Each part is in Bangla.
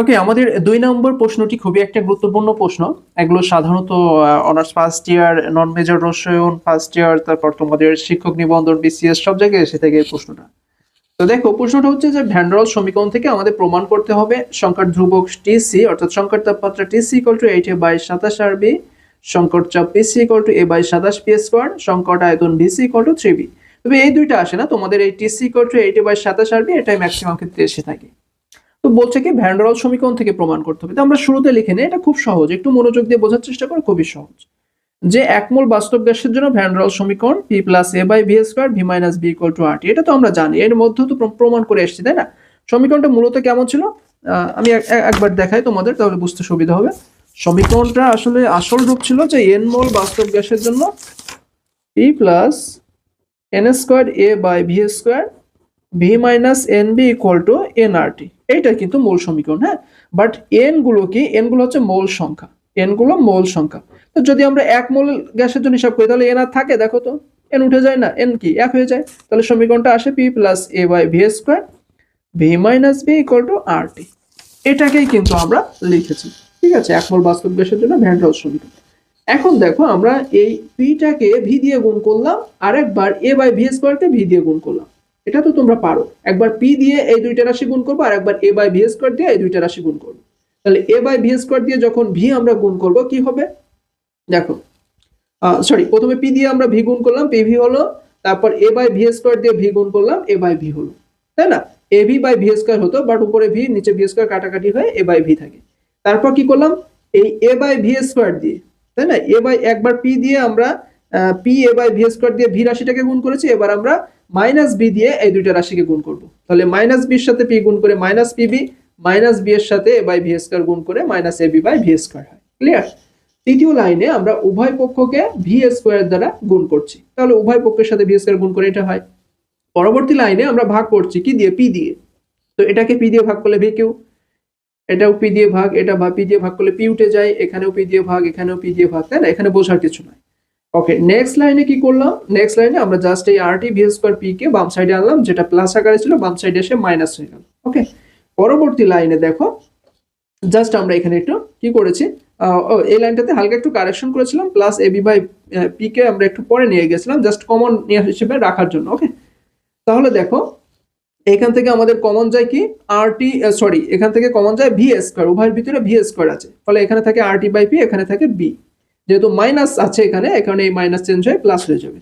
ওকে আমাদের দুই নম্বর প্রশ্নটি খুবই একটা গুরুত্বপূর্ণ প্রশ্ন। এগুলো সাধারণত honours first year non major রসায়ন ফার্স্ট ইয়ার তারপর তোমাদের শিক্ষক নিবন্ধন বিসিএস সব জায়গায় এসে থাকে এই প্রশ্নটা। তো দেখো, প্রশ্নটা হচ্ছে যে ভ্যান্ডারল সমীকরণ থেকে আমাদের প্রমাণ করতে হবে সংকট ধ্রুবক টিসি অর্থাৎ সংকট তাপমাত্রা TC equal to eight A by সাতাশ আর বি সংকট চাপ PC equal to A by সাতাশ পি স্কোয়ার সংকট আয়তন BC equal to three B তবে এই দুইটা আসে না, তোমাদের এই TC equal to eight A by সাতাশ আর বি এটাই ম্যাক্সিমাম ক্ষেত্রে এসে থাকে। তো বলছে কি ভ্যান্ডারল সমীকরণ থেকে প্রমাণ করতে হবে। তো আমরা শুরুতে লিখে নিই, এটা খুব সহজ। একটু মনোযোগ দিয়ে বোঝার চেষ্টা করো, খুবই সহজ। যে একমূল বাস্তব গ্যাসের জন্য ভ্যান্ডারল সমীকরণ P plus A by V square V minus B equal to R এটা তো আমরা জানি, এর মধ্যে তো প্রমাণ করে এসেছি, তাই না? সমীকরণটা মূলত কেমন ছিল? আমি এক- এক- একবার দেখাই তোমাদের, তাহলে বুঝতে সুবিধা হবে। সমীকরণটা আসলে আসল রূপ ছিল যে এন মোল বাস্তব গ্যাসের জন্য P plus N square A by V square V minus N B equal to N R T এইটা কিন্তু মূল সমীকরণ হ্যাঁ? বাট এনগুলো কি? এনগুলো হচ্ছে মৌল সংখ্যা। এনগুলো মৌল সংখ্যা। তো যদি আমরা এক মোল গ্যাসের জন্য হিসাব করি, তাহলে এন আর থাকে, দেখো তো। এন উঠে যায় না এন কি? এক হয়ে যায়। তাহলে সমীকরণটা আসে P plus A by V square V minus B equal to R T এটাকেই কিন্তু আমরা লিখেছি। ঠিক আছে? এক মোল বাস্তব গ্যাসের জন্য ভ্যান্ডাল সমীকরণ। এখন দেখো আমরা এই পিটাকে ভি দিয়ে গুণ করলাম আর একবার এ বাই ভি স্কোয়ারকে ভি দিয়ে গুণ করলাম। এটা তো তোমরা পারো। একবার পি দিয়ে এই দুইটা রাশি গুণ করব, আর একবার এ বাই ভি স্কোয়ার দিয়ে এই দুইটা রাশি গুণ করব। তাহলে এ বাই ভি স্কোয়ার দিয়ে যখন ভি আমরা গুণ করব, কি হবে? দেখো সরি প্রথমে পি দিয়ে আমরা ভি গুণ করলাম পি ভি হলো, তারপর এ বাই ভি স্কোয়ার দিয়ে ভি গুণ করলাম এ বাই ভি হলো। তাই না? A V by V square হতো বাট উপরে ভি নিচে ভি স্কোয়ার কাটাকাটি হয়ে এ বাই ভি থাকে। তারপর কি করলাম? এই এ বাই ভি স্কোয়ার দিয়ে, তাই না? এ বাই একবার পি দিয়ে আমরা P A by V square দিয়ে ভি রাশিটাকে গুণ করেছি, এবার আমরা মাইনাস বি দিয়ে এই দুইটা রাশিকে গুণ করব। তাহলে মাইনাস বির সাথে পি গুণ করে minus P B, minus B এর সাথে এ বাই ভি স্কোয়ার গুণ করে minus A B by V square হয়। ক্লিয়ার তৃতীয় লাইনে আমরা উভয় পক্ষকে ভি স্কোয়ার দ্বারা গুণ করছি। তাহলে উভয় পক্ষের সাথে ভি স্কোয়ার গুণ করে এটা হয়। পরবর্তী লাইনে আমরা ভাগ করছি কি দিয়ে? পি দিয়ে। তো এটাকে পি দিয়ে ভাগ করলে ভি কিউ? এটাও পি দিয়ে ভাগ, এটা পি দিয়ে ভাগ করলে পি উঠে যায়, এখানেও পি দিয়ে ভাগ, এখানেও পি দিয়ে ভাগ, তাই না? এখানে বোঝার কিছু নয় ওকে নেক্সট লাইনে কি করলাম? নেক্সট লাইনে আমরা জাস্ট এই R T V square P কে বাম সাইডে আনলাম, যেটা প্লাস আকারে ছিল, বাম সাইডে এসে মাইনাস হয়ে গেল। ওকে পরবর্তী লাইনে দেখো জাস্ট আমরা এখানে একটু কি করেছি? এই লাইনটাতে হালকা একটু কারেকশন করেছিলাম plus A B by P কে আমরা একটু পরে নিয়ে গেছিলাম জাস্ট কমন হিসেবে রাখার জন্য ওকে তাহলে দেখো, এখান থেকে আমাদের কমন যায় কি? আর টি সরি এখান থেকে কমন যায় ভি স্কোয়ার উভয়ের ভিতরে ভি স্কোয়ার আছে। ফলে এখানে থাকে আর টি বাই পি এখানে থাকে বি যেহেতু মাইনাস আছে এখানে এখানে এই মাইনাস চেঞ্জ হয়ে প্লাস হয়ে যাবে।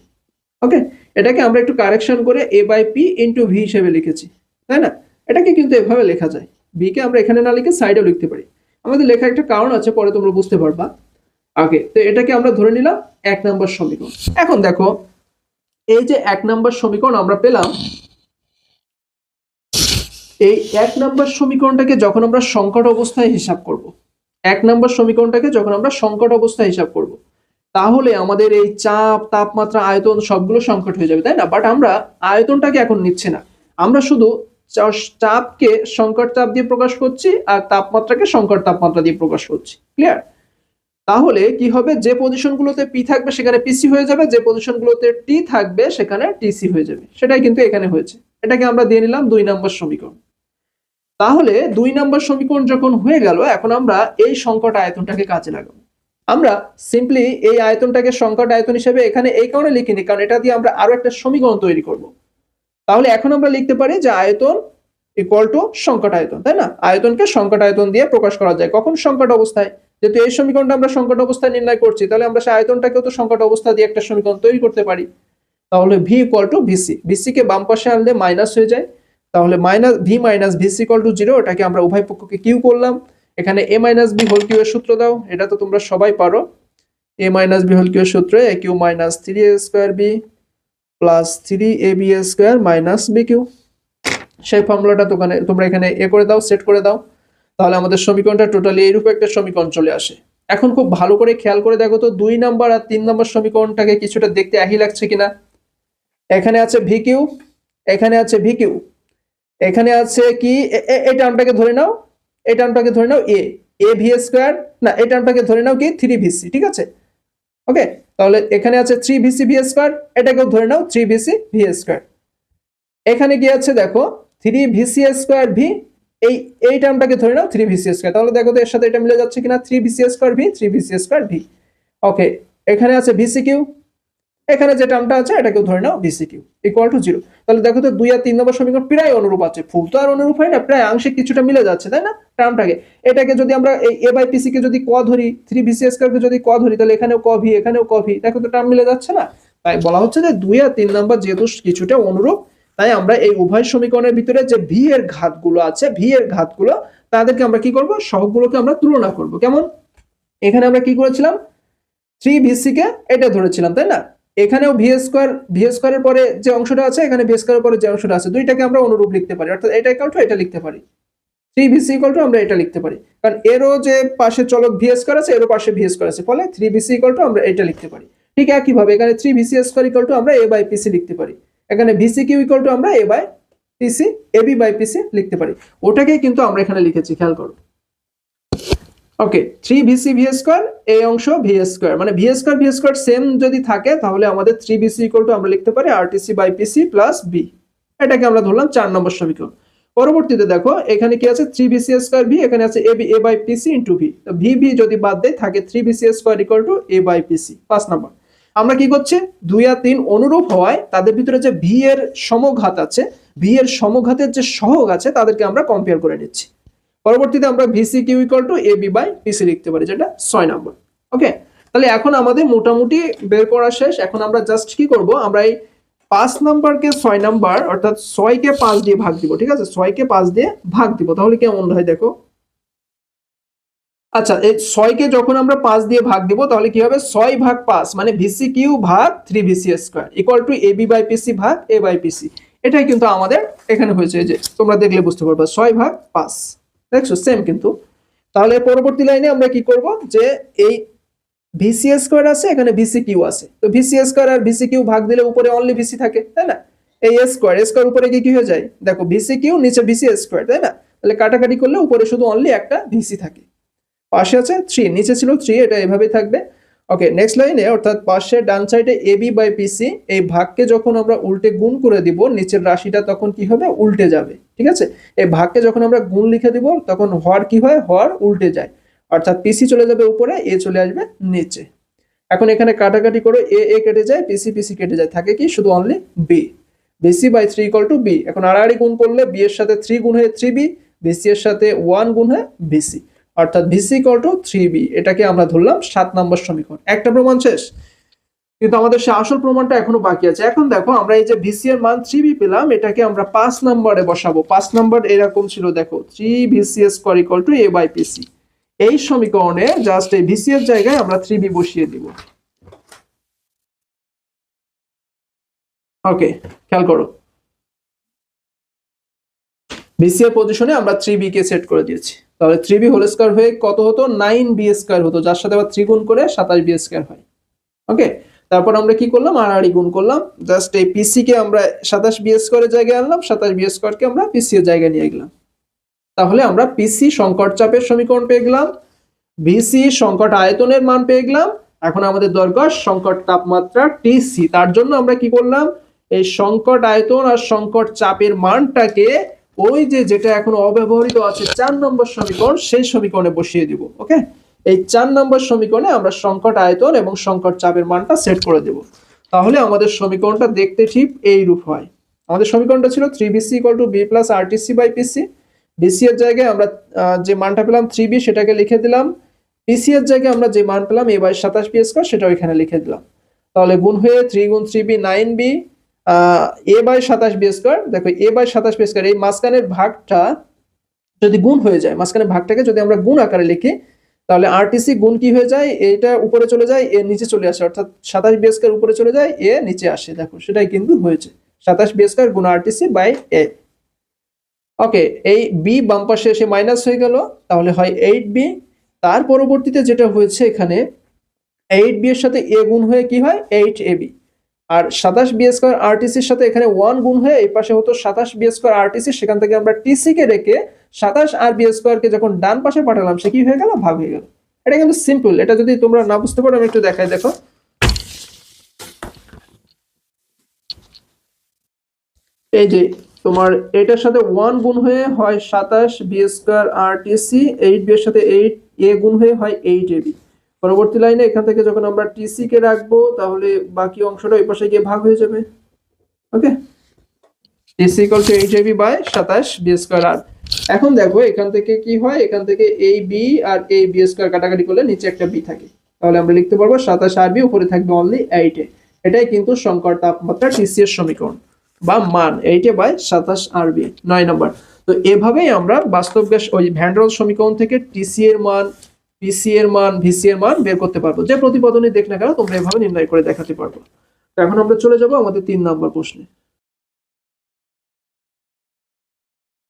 ওকে এটাকে আমরা একটু কারেকশন করে A by P into V হিসেবে লিখেছি, তাই না? এটাকে কিন্তু এভাবে লেখা যায়। বি কে আমরা এখানে না লিখে সাইডেও লিখতে পারি। আমাদের লেখার একটা কারণ আছে, পরে তোমরা বুঝতে পারবা। ওকে তো এটাকে আমরা ধরে নিলাম এক নম্বর সমীকরণ। এখন দেখো, এই যে এক নম্বর সমীকরণ আমরা পেলাম, এই এক নম্বর সমীকরণটাকে যখন আমরা সংকট অবস্থায় হিসাব করব এক নম্বর সমীকরণটাকে যখন আমরা সংকট অবস্থা হিসাব করব, তাহলে আমাদের এই চাপ, তাপমাত্রা, আয়তন সবগুলো সংকট হয়ে যাবে, তাই না? বাট আমরা আয়তনটাকে এখন নিচ্ছি না। আমরা শুধু চাপকে সংকট চাপ দিয়ে প্রকাশ করছি আর তাপমাত্রাকে সংকট তাপমাত্রা দিয়ে প্রকাশ করছি। ক্লিয়ার তাহলে কি হবে? যে পজিশনগুলোতে পি থাকবে সেখানে পিসি হয়ে যাবে, যে পজিশনগুলোতে টি থাকবে সেখানে টিসি হয়ে যাবে। সেটাই কিন্তু এখানে হয়েছে। এটাকে আমরা দিয়ে নিলাম দুই নম্বর সমীকরণ। তাহলে দুই নম্বর সমীকরণ যখন হয়ে গেল, এখন আমরা এই সংকট আয়তনটাকে কাজে লাগাবো। আমরা সিম্পলি এই আয়তনটাকে সংকট আয়তন হিসেবে এখানে এই কারণে লিখিনি, কারণ এটা দিয়ে আমরা আরও একটা সমীকরণ তৈরি করব। তাহলে এখন আমরা লিখতে পারি যে আয়তন ইকুয়াল টু সংকট আয়তন, তাই না? আয়তনকে সংকট আয়তন দিয়ে প্রকাশ করা যায়। কখন সংকট অবস্থায়? যেহেতু এই সমীকরণটা আমরা সংকট অবস্থায় নির্ণয় করছি, তাহলে আমরা সেই আয়তনটাকেও তো সংকট অবস্থা দিয়ে একটা সমীকরণ তৈরি করতে পারি। তাহলে V equal to VC VC কে বাম পাশে আনলে মাইনাস হয়ে যায়। তাহলে minus V minus V equal to zero এটাকে আমরা উভয় পক্ষকে কিউ করলাম। এখানে A minus B whole cube এর সূত্র দাও, এটা তো তোমরা সবাই পারো। A minus B whole cube এর সূত্রে A cube minus three A square B plus three A B A square minus B cube সেই ফর্মুলাটা তোখানে তোমরা এখানে এ করে দাও সেট করে দাও। তাহলে আমাদের সমীকরণটা টোটালি এইরূপ একটা সমীকরণ চলে আসে। এখন খুব ভালো করে খেয়াল করে দেখো তো, দুই নাম্বার আর তিন নাম্বার সমীকরণটাকে কিছুটা দেখতে একই লাগছে কিনা। এখানে আছে ভি কিউ এখানে আছে ভি কিউ এখানে আছে কি? এই টার্মটাকে ধরে নাও। এই টার্মটাকে ধরে নাও এ এ ভি স্কোয়ার না, এই টার্মটাকে ধরে নাও কি? থ্রি ভিসি ঠিক আছে? ওকে তাহলে এখানে আছে থ্রি ভিসি ভি স্কোয়ার এটাকেও ধরে নাও থ্রি ভিসি ভি স্কোয়ার এখানে কি আছে দেখো? থ্রি ভিসি স্কোয়ার ভি এই এই টার্মটাকে ধরে নাও থ্রি ভিসি স্কোয়ার তাহলে দেখো তো এর সাথে এটা মিলে যাচ্ছে কিনা? Three VC square V three VC square V okay এখানে আছে ভিসি কিউ এখানে যে টার্মটা আছে, এটাকেও ধরে নাও VC cube equal to zero তাহলে দেখো তো দুই আর তিন নম্বর সমীকরণ প্রায় অনুরূপ আছে। ফুল তো আর অনুরূপ হয় না, প্রায় আংশিক কিছুটা মিলে যাচ্ছে, তাই না? টার্মটাকে। এটাকে যদি আমরা এই এ বাই পিসি কে যদি ক ধরি থ্রি ভিসি স্কোয়ারকে যদি ক ধরি, তাহলে এখানেও ক ভি এখানেও ক ভি দেখো তো টার্ম মিলে যাচ্ছে না? তাই বলা হচ্ছে যে দুই আর তিন নম্বর যেহেতু কিছুটা অনুরূপ, তাই আমরা এই উভয় সমীকরণের ভিতরে যে ভি এর ঘাতগুলো আছে ভি এর ঘাতগুলো, তাদেরকে আমরা কি করব? সহগগুলোকে আমরা তুলনা করব। কেমন? এখানে আমরা কি করেছিলাম? থ্রি ভিসি কে এটা ধরেছিলাম, তাই না? এখানেও ভি স্কোয়ার ভি স্কোয়ারের পরে যে অংশটা আছে, এখানে ভি স্কোয়ারের পরে যে অংশটা আছে, দুইটাকে আমরা অনুরূপ লিখতে পারি। অর্থাৎ এটা ইকাল টু এটা লিখতে পারি। থ্রি ভিসি ইকাল টু আমরা এটা লিখতে পারি। কারণ এরও যে পাশে চলক ভি স্কোয়ার আছে, এরও পাশে ভি স্কোয়ার আছে। ফলে থ্রি ভিসি ইকাল টু আমরা এটা লিখতে পারি। ঠিক একইভাবে এখানে three VC square equal to আমরা এ বাই পিসি লিখতে পারি। এখানে ভিসি কিউ ইকাল টু আমরা A by PC A B by PC লিখতে পারি। ওটাকেই কিন্তু আমরা এখানে লিখেছি, খেয়াল করো। Okay three VC V square এই অংশ ভি স্কোয়ার মানে V square V square same যদি থাকে, তাহলে আমাদের থ্রি বিসি ইকুয়াল টু আমরা লিখতে পারি RTC by PC plus B এটাকে আমরা ধরলাম চার নম্বর সমীকরণ। পরবর্তীতে দেখো, এখানে কি আছে? থ্রি বিসি স্কোয়ার ভি এখানে আছে A B A by PC into V V V যদি বাদ দেয়, থাকে three BC square equal to A by PC পাঁচ নম্বর। আমরা কি করছি? দুই আর তিন অনুরূপ হওয়ায় তাদের ভিতরে যে ভি এর সমঘাত আছে ভি এর সমঘাতের যে সহগ আছে, তাদেরকে আমরা কম্পেয়ার করে নিচ্ছি। পরবর্তীতে আমরা VC cube equal to A B by PC লিখতে পারি, যেটা ছয় নম্বর ওকে তাহলে এখন আমাদের মোটামুটি বের করা শেষ। এখন আমরা জাস্ট কি করব? আমরা এই পাঁচ নাম্বারকে ছয় নাম্বার অর্থাৎ ছয়কে পাঁচ দিয়ে ভাগ দিব, ঠিক আছে? ছয়কে পাঁচ দিয়ে ভাগ দিব। তাহলে কেমন হয় দেখো? আচ্ছা এই ছয়কে যখন আমরা পাঁচ দিয়ে ভাগ দিব, তাহলে কি হবে? ছয় ভাগ পাঁচ মানে ভিসি কিউ ভাগ three VC square equal to A B by PC ভাগ এ বাই পিসি এটাই কিন্তু আমাদের এখানে হয়েছে যে তোমরা দেখলে বুঝতে পারবে, ছয় ভাগ পাঁচ। দেখছ? সেম কিন্তু। তাহলে পরবর্তী লাইনে আমরা কি করব? যে এই ভিসি স্কোয়ার আছে, এখানে ভিসি কিউ আছে। তো ভিসি স্কোয়ার আর ভিসি কিউ ভাগ দিলে উপরে অনলি ভিসি থাকে, তাই না? এই স্কোয়ার স্কোয়ার উপরে কি কি হয়ে যায়? দেখো ভিসি কিউ নিচে ভিসি স্কোয়ার তাই না? তাহলে কাটাকাটি করলে উপরে শুধু অনলি একটা ভিসি থাকে। পাশে আছে থ্রি নিচে ছিল থ্রি এটা এভাবেই থাকবে। ওকে নেক্সট লাইনে অর্থাৎ পাশে ডান সাইডে এ বি বাই পিসি এই ভাগকে যখন আমরা উল্টে গুণ করে দিব, নিচের রাশিটা তখন কি হবে? উল্টে যাবে। ঠিক আছে? এই ভাগকে যখন আমরা গুণ লিখে দিব, তখন হর কি হয়? হর উল্টে যায়। অর্থাৎ পিসি চলে যাবে উপরে এ চলে আসবে নিচে। এখন এখানে কাটাকাটি করে এ এ কেটে যায় পিসি পিসি কেটে যায়। থাকে কি? শুধু only B BC by three equal to B এখন আড়াআড়ি গুণ করলে বি এর সাথে থ্রি গুণ হয়ে থ্রি বি বিসি এর সাথে ওয়ান গুণ হয়ে বিসি অর্থাৎ VC equal to three B এটাকে আমরা ধরলাম সাত নম্বর সমীকরণ। একটা প্রমাণ শেষ। কিন্তু আমাদের সে আসল প্রমাণটা এখনও বাকি আছে। এখন দেখো, আমরা এই যে ভিসি এর মান থ্রি বি পেলাম, এটাকে আমরা পাঁচ নম্বরে বসাবো। পাঁচ নম্বর এরকম ছিল, দেখো three VC square equal to A by PC এই সমীকরণে জাস্ট এই ভিসি এর জায়গায় আমরা থ্রি বি বসিয়ে দিব। ওকে খেয়াল করো। ভিসি এর পজিশনে আমরা থ্রি বি কে সেট করে দিয়েছি। তাহলে থ্রি বি হোল স্কোয়ার হয়ে কত হতো? নাইন বি স্কোয়ার হতো, যার সাথে আবার থ্রি গুণ করে সাতাশ বি স্কোয়ার হয়। ওকে তারপর আমরা কি করলাম? আড়াআড়ি গুণ করলাম। জাস্ট এই পিসি কে আমরা সাতাশ বি স্কোয়ারের জায়গায় আনলাম, সাতাশ বি স্কোয়ারকে আমরা পিসি এর জায়গায় নিয়ে গেলাম। তাহলে আমরা পিসি সংকট চাপের সমীকরণ পেয়ে গেলাম ভিসি সংকট আয়তনের মান পেয়ে গেলাম, এখন আমাদের দরকার সংকট তাপমাত্রা টিসি তার জন্য আমরা কি করলাম? এই সংকট আয়তন আর সংকট চাপের মানটাকে ওই যে যেটা এখন অব্যবহৃত আছে, চার নম্বর সমীকরণ, সেই সমীকরণে বসিয়ে দিব, ওকে? এই চার নম্বর সমীকরণে আমরা সংকট আয়তন এবং সংকট চাপের মানটা সেট করে দেব। তাহলে আমাদের সমীকরণটা দেখতে ঠিক এই রূপ হয়। আমাদের সমীকরণটা ছিল three BC equal to B plus RTC by PC BC এর জায়গায় আমরা যে মানটা পেলাম থ্রি বি সেটাকে লিখে দিলাম। পিসি এর জায়গায় আমরা যে মান পেলাম এ বাই সাতাশ বি স্কোয়ার সেটাও এখানে লিখে দিলাম। তাহলে গুণ হয়ে থ্রি গুণ three B nine B A by সাতাশ বি স্কোয়ার দেখো এ বাই সাতাশ বি স্কোয়ার এই মাঝখানের ভাগটা যদি গুণ হয়ে যায়, মাঝখানের ভাগটাকে যদি আমরা গুণ আকারে লিখি, তাহলে আরটিসি গুণ কি হয়ে যায়? এটা উপরে চলে যায়, এ নিচে চলে আসে, অর্থাৎ সাতাশ বি স্কোয়ার উপরে চলে যায়, এ নিচে আসে। দেখো, সেটাই কিন্তু হয়েছে। সাতাশ বি স্কোয়ার গুণ আরটিসি বাই এ ওকে এই বি বাম পাশে এসে মাইনাস হয়ে গেল, তাহলে হয় এইট বি তার পরবর্তীতে যেটা হয়েছে এখানে এইট বি এর সাথে এ গুণ হয়ে কি হয়? এইট এ বি আর সাতাশ বি স্কোয়ার আরটিসির সাথে এখানে ওয়ান গুণ হয়ে এই পাশে হতো সাতাশ বি স্কোয়ার আরটিসি সেখান থেকে আমরা টিসি কে রেখে সাতাশ আর বি স্কোয়ারকে যখন ডান পাশে পাঠালাম, সে কি হয়ে গেল? ভাগ হয়ে গেল। এটা কিন্তু সিম্পল এটা যদি তোমরা না বুঝতে পারো, আমি একটু দেখাই, দেখো। এই যে তোমার এটার সাথে ওয়ান গুণ হয়ে হয় সাতাশ B square R TC eight B এর সাথে এইট এ গুণ হয়ে হয় এইট এ বি পরবর্তী লাইনে এখান থেকে যখন আমরা টিসি কে রাখব, তাহলে বাকি অংশটা ওই পাশে গিয়ে ভাগ হয়ে যাবে। Okay? TC equal to eight B by সাতাশ বি স্কোয়ার আর এখন দেখো, এখান থেকে কি হয়? এখান থেকে এই বি আর এই বি স্কোয়ার কাটাকাটি করলে নিচে একটা বি থাকে। তাহলে আমরা লিখতে পারব সাতাশ আর বি উপরে থাকবে অনলি এইটে এটাই কিন্তু সংকর তাপমাত্রা টিসি এর সমীকরণ বা মান। এইটে বাই সাতাশ আর বি নয় নম্বর তো এভাবেই আমরা বাস্তব গ্যাস ওই ভ্যান্ডরল সমীকরণ থেকে টিসি এর মান পিসি এর মান ভিসি এর মান বের করতে পারব। যে প্রতিপাদনই দেখ না কেন, তোমরা এভাবে নির্ণয় করে দেখাতে পারব। এখন আমরা চলে যাব আমাদের তিন নম্বর প্রশ্নে।